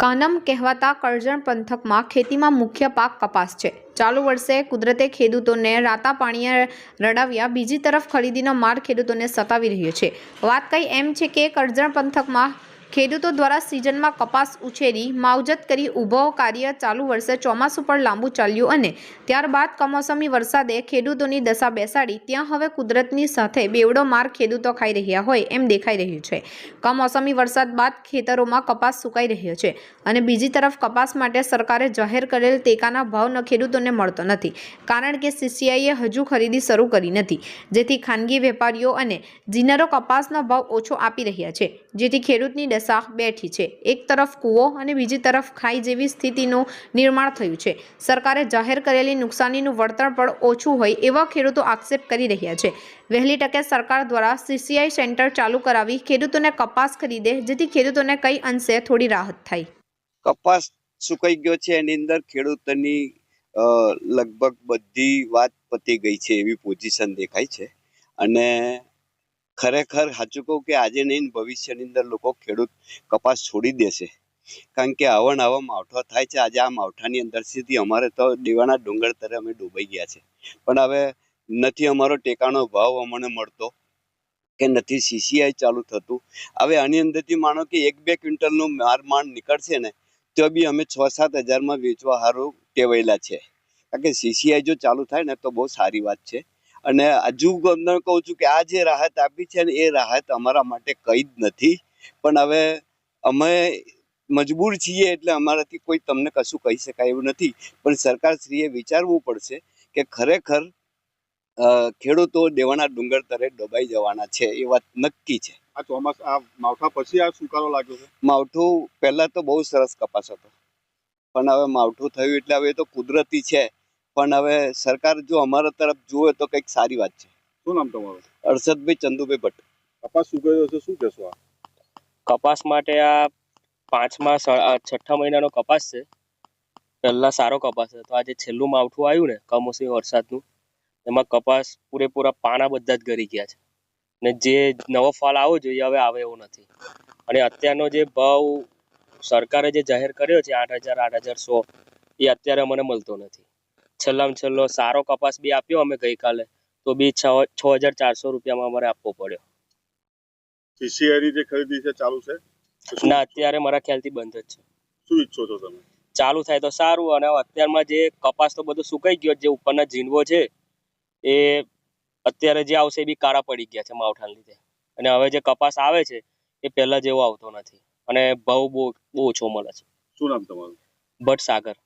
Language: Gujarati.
કાનમ કહેવાતા કરજણ પંથકમાં ખેતીમાં મુખ્ય પાક કપાસ છે. ચાલુ વર્ષે કુદરતે ખેડૂતોને રાતા પાણીએ રડાવ્યા, બીજી તરફ ખરીદીનો માર ખેડૂતોને સતાવી રહ્યો છે. વાત કઈ એમ છે કે કરજણ પંથકમાં ખેડૂતો દ્વારા સિઝનમાં કપાસ ઉછેરી, માવજત કરી ઊભો કાર્ય ચાલુ વર્ષે ચોમાસું પણ લાંબુ ચાલ્યું અને ત્યારબાદ કમોસમી વરસાદે ખેડૂતોની દશા બેસાડી. ત્યાં હવે કુદરતની સાથે બેવડો માર ખેડૂતો ખાઈ રહ્યા હોય એમ દેખાઈ રહ્યું છે. કમોસમી વરસાદ બાદ ખેતરોમાં કપાસ સુકાઈ રહ્યો છે અને બીજી તરફ કપાસ માટે સરકારે જાહેર કરેલ ટેકાના ભાવ ન ખેડૂતોને મળતો નથી કારણ કે સીસીઆઈએ હજુ ખરીદી શરૂ કરી નથી. જેથી ખાનગી વેપારીઓ અને જીનરો કપાસનો ભાવ ઓછો આપી રહ્યા છે. જેથી ખેડૂતની દશા બેઠી છે. એક તરફ કૂવો અને બીજી તરફ ખાઈ જેવી સ્થિતિનું નિર્માણ થયું છે. સરકારે જાહેર કરેલી નુકસાનીનું વળતર પણ ઓછું હોય એવા ખેડૂતો આક્ષેપ કરી રહ્યા છે. વહેલી તકે સરકાર દ્વારા સીસીઆઈ સેન્ટર ચાલુ કરાવી ખેડૂતોને કપાસ ખરીદે, જેથી ખેડૂતોને કઈ અંશે થોડી રાહત થાય. કપાસ સુકાઈ ગયો છે? એની અંદર ખેડૂતોની લગભગ બધી વાત પતી ગઈ છે એવી પોઝિશન દેખાય છે. અને ખરેખર સાચું કહું કે આજે નહીં ભવિષ્યની અંદર લોકો ખેડૂત કપાસ છોડી દેશે. કારણ કે આવા આવા માવઠા થાય છે. આજે આ માવઠાની અંદર સુધી અમારે તો દીવાના ડુંગર તરે અમે ડૂબાઈ ગયા છે. પણ હવે નથી અમારો ટેકાનો ભાવ અમને મળતો કે નથી સીસીઆઈ ચાલુ થતું. હવે આની અંદરથી માનો કે એક બે ક્વિન્ટલનું માર માંડ નીકળશે ને, તો બી અમે છ સાત હજારમાં વેચવા સારું ટેવાયેલા છે. કારણ કે સીસીઆઈ જો ચાલુ થાય ને, તો બહુ સારી વાત છે. અને હજુ તમને કહું છું કે આ જે રાહત આપી છે ને એ રાહત અમારા માટે કંઈ જ નથી. પણ હવે અમે મજબૂર છીએ એટલે અમારાથી કોઈ તમને કશું કહી શકાય એવું નથી. પણ સરકારશ્રીએ વિચારવું પડશે કે ખરેખર ખેડૂતો દેવાના ડુંગર તરે ડબાઈ જવાના છે એ વાત નક્કી છે. આ ચોમાસ આ માવઠા પછી આ સુકારો લાગ્યો છે? માવઠું પહેલાં તો બહુ સરસ કપાસ હતો. પણ હવે માવઠું થયું એટલે હવે તો કુદરતી છે. પણ હવે સરકાર જો અમારા તરફ જુએ તો કંઈક સારી વાત છે. શું નામ તમારું? અરશદભાઈ ચંદુભાઈ ભટ્ટ. કપાસ સુકાયો છે શું કહેશો આ કપાસ માટે આ પાંચમા છઠ્ઠા મહિનાનો કપાસ છે. પહેલા સારો કપાસ હતો. આજે છેલ્લું માવઠું આવ્યું ને કમોસમી વરસાદનું એમાં કપાસ પૂરેપૂરા પાના બધા જ ગરી ગયા છે. ને જે નવો ફળ આવવો જોઈએ હવે આવે એવો નથી. અને અત્યારનો જે ભાવ સરકારે જે જાહેર કર્યો છે આઠ હજાર આઠ હજાર સો એ અત્યારે મને મળતો નથી. છેલ્લામાં છેલ્લો સારો કપાસ બી આપ્યો અમે ગઈકાલે. તો બી છ છ હજાર ચારસો રૂપિયામાં અમારે આપવો પડ્યો. સીસીઆઈ જે ખરીદી છે ચાલુ છે? ના અત્યારે મારા ખ્યાલથી બંધ જ છે. શું ઈચ્છો છો તમે? ચાલુ થાય તો સારું અને અત્યારમાં જે કપાસ તો બધો સુકાઈ ગયો જે ઉપરના ઝીંડવો છે એ અત્યારે જે આવશે એ બી કાળા પડી ગયા છે માવઠાને લીધે. અને હવે જે કપાસ આવે છે એ પહેલા જેવો આવતો નથી. અને ભાવ બહુ બહુ ઓછો મળે છે. શું નામ તમારું? ભટ્ટ સાગર.